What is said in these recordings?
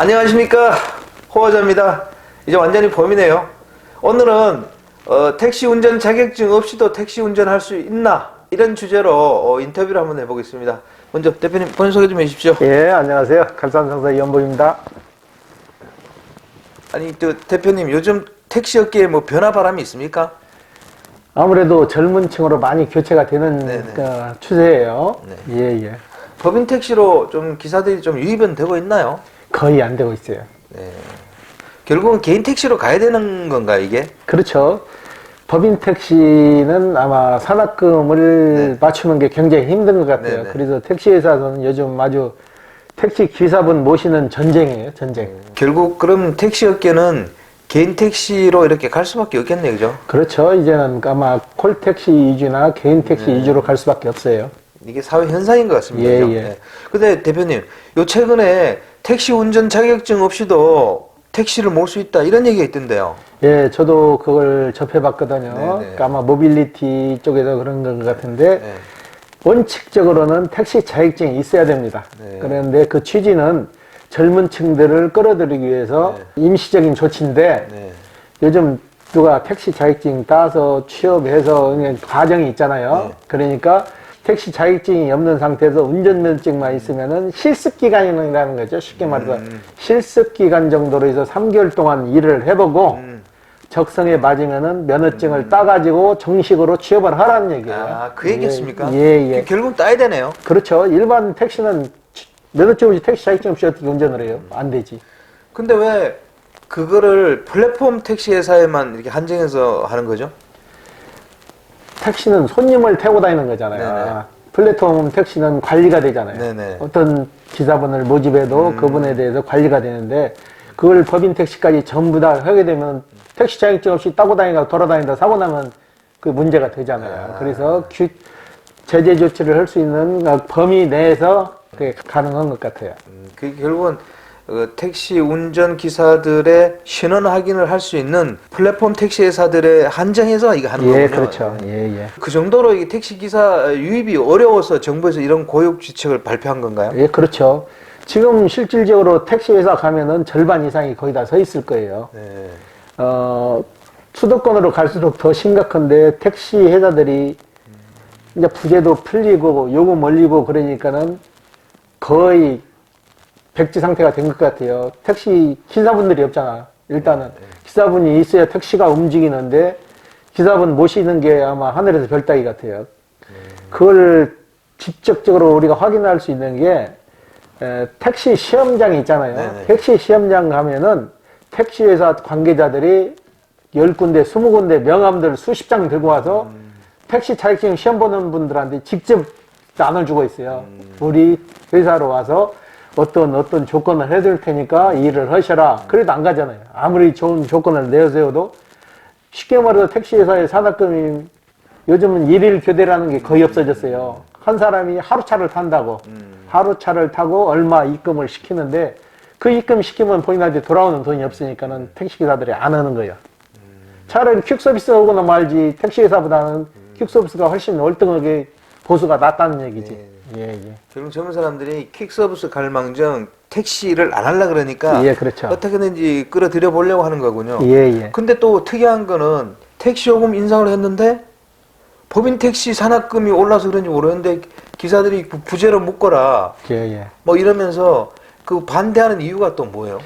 안녕하십니까 호화자입니다. 이제 완전히 봄이네요. 오늘은 어, 택시 운전 자격증 없이도 택시 운전할 수 있나 이런 주제로 어, 인터뷰를 한번 해보겠습니다. 먼저 대표님 본인 소개 좀 해주십시오. 예, 안녕하세요. 갈산상사 이연복입니다. 아니 저 대표님 요즘 택시 업계에 뭐 변화 바람이 있습니까? 아무래도 젊은 층으로 많이 교체가 되는. 어, 추세예요. 네. 예, 예. 법인 택시로 좀 기사들이 좀 유입은 되고 있나요? 거의 안 되고 있어요. 네. 결국은 개인 택시로 가야 되는 건가 이게? 그렇죠. 법인 택시는 아마 산학금을 맞추는 게 굉장히 힘든 것 같아요. 네. 네네. 그래서 택시 회사는 요즘 아주 택시 기사분 모시는 전쟁이에요, 전쟁. 결국 그럼 택시 업계는 개인 택시로 이렇게 갈 수밖에 없겠네요, 그죠? 그렇죠. 이제는 아마 콜 택시 위주나 개인 택시 네. 위주로 갈 수밖에 없어요. 이게 사회 현상인 것 같습니다. 예, 그죠? 예. 네. 근데 대표님, 요 최근에 택시 운전 자격증 없이도 택시를 몰 수 있다 이런 얘기가 있던데요. 예, 저도 그걸 접해봤거든요. 네네. 그러니까 아마 모빌리티 쪽에서 그런 것 같은데 네. 원칙적으로는 택시 자격증이 있어야 됩니다. 네. 그런데 그 취지는 젊은 층들을 끌어들이기 위해서 임시적인 조치인데 네. 요즘 누가 택시 자격증 따서 취업해서 그냥 과정이 있잖아요. 네. 그러니까 택시 자격증이 없는 상태에서 운전면허증만 있으면은 실습 기간이라는 거죠. 쉽게 말해서 음. 실습 기간 정도로 해서 3개월 동안 일을 해보고 음. 적성에 맞으면은 면허증을 따가지고 정식으로 취업을 하라는 얘기예요. 아, 그 얘기였습니까? 예, 예. 결국 따야 되네요. 그렇죠. 일반 택시는 면허증 없이 택시 자격증 없이 어떻게 운전을 해요? 안 되지. 근데 왜 그거를 플랫폼 택시 회사에만 이렇게 한정해서 하는 거죠? 택시는 손님을 태우고 다니는 거잖아요. 네네. 플랫폼 택시는 관리가 되잖아요. 네네. 어떤 기사분을 모집해도 음. 그분에 대해서 관리가 되는데 그걸 법인 택시까지 전부 다 하게 되면 택시 자격증 없이 따고 다니다가 돌아다니다 사고 나면 그 문제가 되잖아요. 아. 그래서 규, 제재 조치를 할 수 있는 그 범위 내에서 그게 가능한 것 같아요. 음, 그 결국은 어, 택시 운전 기사들의 신원 확인을 할 수 있는 플랫폼 택시 회사들의 한정해서 이거 하는 예, 거군요. 그렇죠. 예, 예. 그 정도로 이 택시 기사 유입이 어려워서 정부에서 이런 고육 지책을 발표한 건가요? 예, 그렇죠. 지금 실질적으로 택시 회사 가면은 절반 이상이 거의 다 서 있을 거예요. 네. 어, 수도권으로 갈수록 더 심각한데 택시 회사들이 이제 부재도 풀리고 요금 올리고 그러니까는 거의 백지 상태가 된 것 같아요. 택시 기사분들이 없잖아. 일단은 기사분이 있어야 택시가 움직이는데 기사분 모시는 게 아마 하늘에서 별 따기 같아요. 그걸 직접적으로 우리가 확인할 수 있는 게 에, 택시 시험장이 있잖아요. 네네. 택시 시험장 가면은 택시 회사 관계자들이 열 군데, 스무 군데 명함들 수십 장 들고 와서 택시 자격증 시험 보는 분들한테 직접 나눠주고 있어요. 우리 회사로 와서 어떤 어떤 조건을 해줄 테니까 일을 하셔라. 그래도 안 가잖아요. 아무리 좋은 조건을 내세워도 쉽게 말해서 택시 회사의 산학금이 요즘은 일일 교대라는 게 거의 없어졌어요. 한 사람이 하루차를 탄다고 하루차를 타고 얼마 입금을 시키는데 그 입금 시키면 본인한테 돌아오는 돈이 없으니까는 택시기사들이 안 하는 거예요. 차라리 퀵 서비스 오거나 말지 택시회사보다는 퀵 서비스가 훨씬 월등하게 보수가 낫다는 얘기지. 예, 예. 결국 젊은 사람들이 퀵 서비스 갈망정 택시를 안 하려 그러니까 예, 그렇죠. 어떻게든지 끌어들여 보려고 하는 거군요. 예, 예. 근데 또 특이한 거는 택시 요금 인상을 했는데 법인 택시 산학금이 올라서 그런지 모르는데 기사들이 부- 부재로 묶어라 예, 예. 뭐 이러면서 그 반대하는 이유가 또 뭐예요?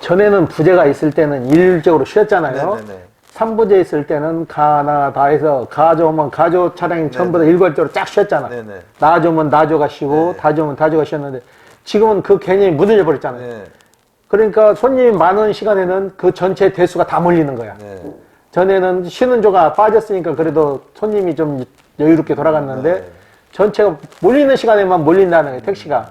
전에는 부재가 있을 때는 일률적으로 쉬었잖아요. 네네네. 삼부재 있을 때는 가나 다 해서 가져오면 가져 차량이 전부 다 일괄적으로 쫙 쉬었잖아. 네네. 나줘면 나줘가 쉬고 네. 다줘면 다줘가 쉬었는데 지금은 그 개념이 무너져 버렸잖아요. 네. 그러니까 손님이 많은 시간에는 그 전체 대수가 다 몰리는 거야. 네. 전에는 쉬는 조가 빠졌으니까 그래도 손님이 좀 여유롭게 돌아갔는데 네. 전체가 몰리는 시간에만 몰린다는 거예요, 택시가.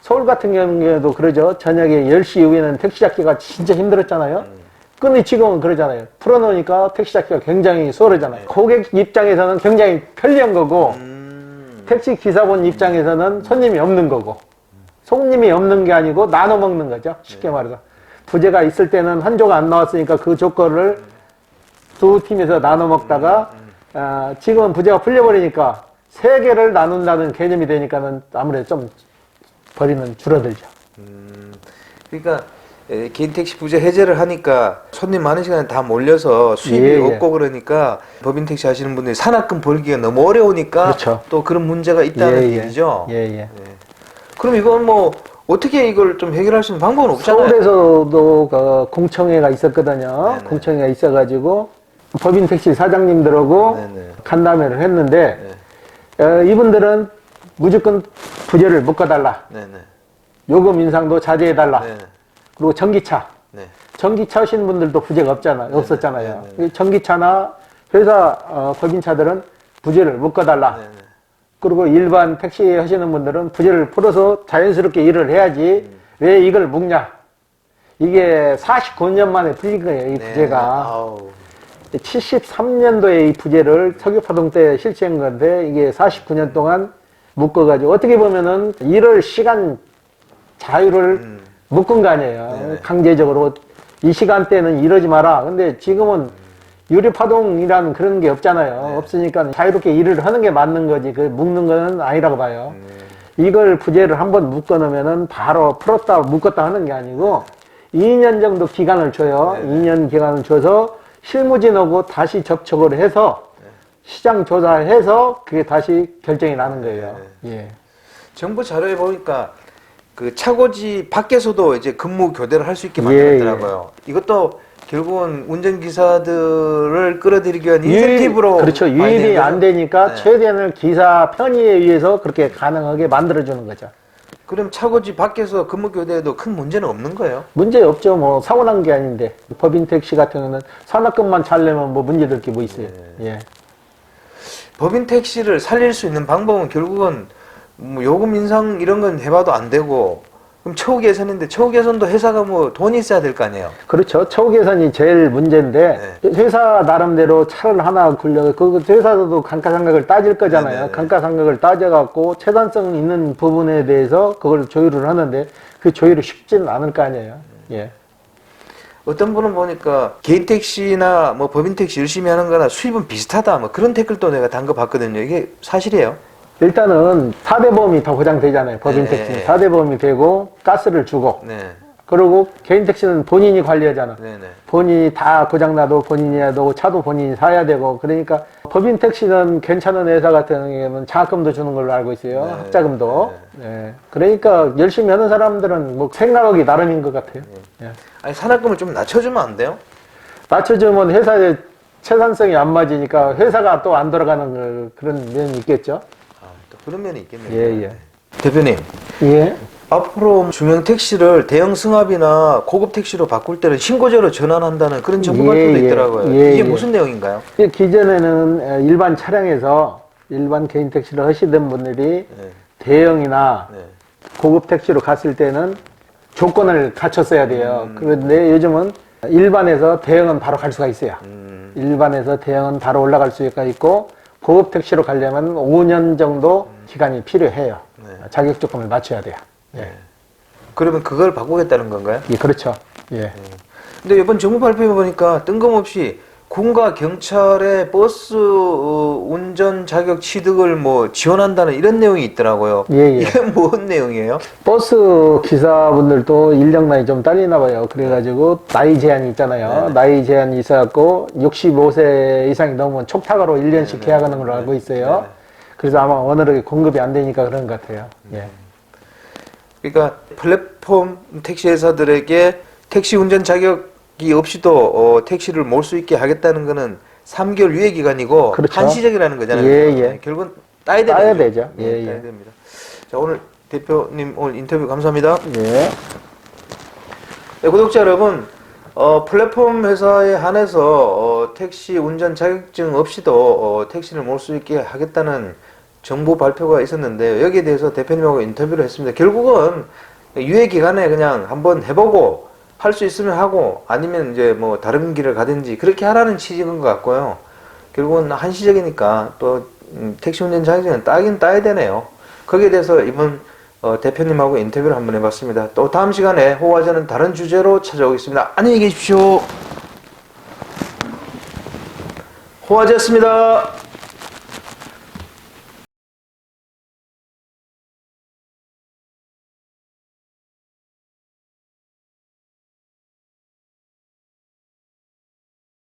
서울 같은 경우에도 그러죠. 저녁에 10시 이후에는 택시 잡기가 진짜 힘들었잖아요. 근데 지금은 그러잖아요. 풀어놓으니까 택시 잡기가 굉장히 수월하잖아요. 고객 입장에서는 굉장히 편리한 거고, 음. 택시 기사분 입장에서는 손님이 없는 거고, 손님이 없는 게 아니고 나눠 먹는 거죠. 쉽게 말해서. 부재가 있을 때는 한 조가 안 나왔으니까 그 조건을 두 팀에서 나눠 먹다가 아, 지금은 부재가 풀려버리니까 세 개를 나눈다는 개념이 되니까는 아무래도 좀 버리는 줄어들죠. 음. 그러니까 에, 개인 택시 부재 해제를 하니까 손님 많은 시간에 다 몰려서 수입이 예, 예. 없고 그러니까 법인 택시 하시는 분들이 산악금 벌기가 너무 어려우니까 그렇죠. 또 그런 문제가 있다는 예, 예. 얘기죠. 예, 예. 네. 그럼 이건 뭐 어떻게 이걸 좀 해결할 수 있는 방법은 없잖아요. 서울에서도 그 공청회가 있었거든요. 네네. 공청회가 있어가지고 법인 택시 사장님들하고 네네. 간담회를 했는데 네. 어, 이분들은 무조건 부재를 묶어달라. 네네. 요금 인상도 자제해달라. 네. 그리고 전기차. 네. 전기차 하시는 분들도 부재가 없잖아 요. 없었잖아요. 네네. 이 전기차나 회사 어, 법인차들은 부재를 묶어달라. 그리고 일반 택시 하시는 분들은 부재를 풀어서 자연스럽게 일을 해야지 왜 이걸 묶냐. 이게 49년 만에 풀린 거예요, 이 네. 부재가. 아우. 73년도에 이 부재를 석유파동 때 실시한 건데 이게 49년 동안 묶어가지고 어떻게 보면은 일을 시간 자유를 음. 묶은 거 아니에요. 네네. 강제적으로 이 시간대는 이러지 마라. 근데 지금은 유리파동이라는 그런 게 없잖아요. 네. 없으니까 자유롭게 일을 하는 게 맞는 거지. 그 묶는 거는 아니라고 봐요. 음. 이걸 부재를 한번 묶어 놓으면은 바로 풀었다 묶었다 하는 게 아니고 2년 정도 기간을 줘요. 네네. 2년 기간을 줘서 실무진하고 다시 접촉을 해서 시장 조사해서 그게 다시 결정이 나는 거예요. 예. 정부 자료에 보니까 그 차고지 밖에서도 이제 근무 교대를 할 수 있게 예, 만들었더라고요. 이것도 결국은 운전기사들을 끌어들이기 위한 인센티브로 그렇죠. 많이 유입이 안? 되니까 네. 최대한을 기사 편의에 의해서 그렇게 가능하게 만들어주는 거죠. 그럼 차고지 밖에서 근무 교대에도 큰 문제는 없는 거예요? 문제 없죠. 뭐 사고 난 게 아닌데 법인 택시 같은 경우는 산악금만 잘 내면 뭐 문제될 게 뭐 있어요. 네. 예. 법인 택시를 살릴 수 있는 방법은 결국은 뭐 요금 인상 이런 건 해봐도 안 되고 그럼 처우 개선인데 처우 개선도 회사가 뭐 돈이 있어야 될 거 아니에요? 그렇죠. 처우 개선이 제일 문제인데 네. 회사 나름대로 차를 하나 굴려 그 회사도 감가상각을 따질 거잖아요. 네네네. 감가상각을 따져갖고 체단성 있는 부분에 대해서 그걸 조율을 하는데 그 조율이 쉽지는 않을 거 아니에요. 예. 어떤 분은 보니까 개인 택시나 뭐 법인 택시 열심히 하는 거나 수입은 비슷하다 뭐 그런 댓글도 내가 단거 봤거든요. 이게 사실이에요? 일단은 4대 보험이 다 보장되잖아요. 법인 네. 택시는 4대 보험이 되고 가스를 주고 네. 그리고 개인 택시는 본인이 관리하잖아. 네네. 본인이 다 고장나도 본인이 해야 되고 차도 본인이 사야 되고 그러니까 법인 택시는 괜찮은 회사 같은 경우에는 장학금도 주는 걸로 알고 있어요 네. 학자금도 네. 그러니까 열심히 하는 사람들은 뭐 생각하기 나름인 것 같아요 예. 아니 산악금을 좀 낮춰주면 안 돼요? 낮춰주면 회사의 채산성이 안 맞으니까 회사가 또 안 돌아가는 걸 그런 면이 있겠죠 그런 면이 있겠네요. 예, 예. 대표님, 예 앞으로 중형 택시를 대형 승합이나 고급 택시로 바꿀 때는 신고제로 전환한다는 그런 정부 예, 발표도 예. 있더라고요. 예, 이게 예. 무슨 내용인가요? 이 기존에는 에, 일반 차량에서 일반 개인 택시를 하시던 분들이 네. 대형이나 네. 고급 택시로 갔을 때는 조건을 갖췄어야 돼요. 음. 그런데 요즘은 일반에서 대형은 바로 갈 수가 있어요. 음, 일반에서 대형은 바로 올라갈 수가 있고 고급 택시로 가려면 5년 정도 기간이 필요해요. 네. 자격 조건을 맞춰야 돼요. 예. 그러면 그걸 바꾸겠다는 건가요? 예, 그렇죠. 예. 근데 이번 정부 발표에 보니까 뜬금없이 군과 경찰의 버스 어, 운전 자격 취득을 뭐 지원한다는 이런 내용이 있더라고요. 예, 예. 이게 뭔 내용이에요? 버스 기사분들도 인력난이 좀 딸리나 봐요. 그래가지고 나이 제한이 있잖아요. 나이 제한이 있어갖고 65세 이상이 넘으면 촉탁으로 1년씩 계약하는 걸로 알고 있어요. 그래서 아마 원활하게 공급이 안 되니까 그런 것 같아요. 예. 그러니까 플랫폼 택시 회사들에게 택시 운전 자격이 없이도 어, 택시를 몰 수 있게 하겠다는 거는 3개월 유예 기간이고 그렇죠. 한시적이라는 거잖아요. 예, 예. 네, 결국은 따야 따야. 되죠. 네, 예, 따야 예. 됩니다. 자, 오늘 대표님 오늘 인터뷰 감사합니다. 예. 네, 구독자 여러분, 어, 플랫폼 회사에 한해서 어, 택시 운전 자격증 없이도 어, 택시를 몰 수 있게 하겠다는 정부 발표가 있었는데 여기에 대해서 대표님하고 인터뷰를 했습니다. 결국은 유예 기간에 그냥 한번 해보고 할 수 있으면 하고 아니면 이제 뭐 다른 길을 가든지 그렇게 하라는 취지인 것 같고요. 결국은 한시적이니까 또 음, 택시 운전 자격증은 따긴 따야 되네요. 거기에 대해서 이번 어, 대표님하고 인터뷰를 한번 해봤습니다. 또 다음 시간에 호화전은 다른 주제로 찾아오겠습니다. 안녕히 계십시오. 호화제였습니다.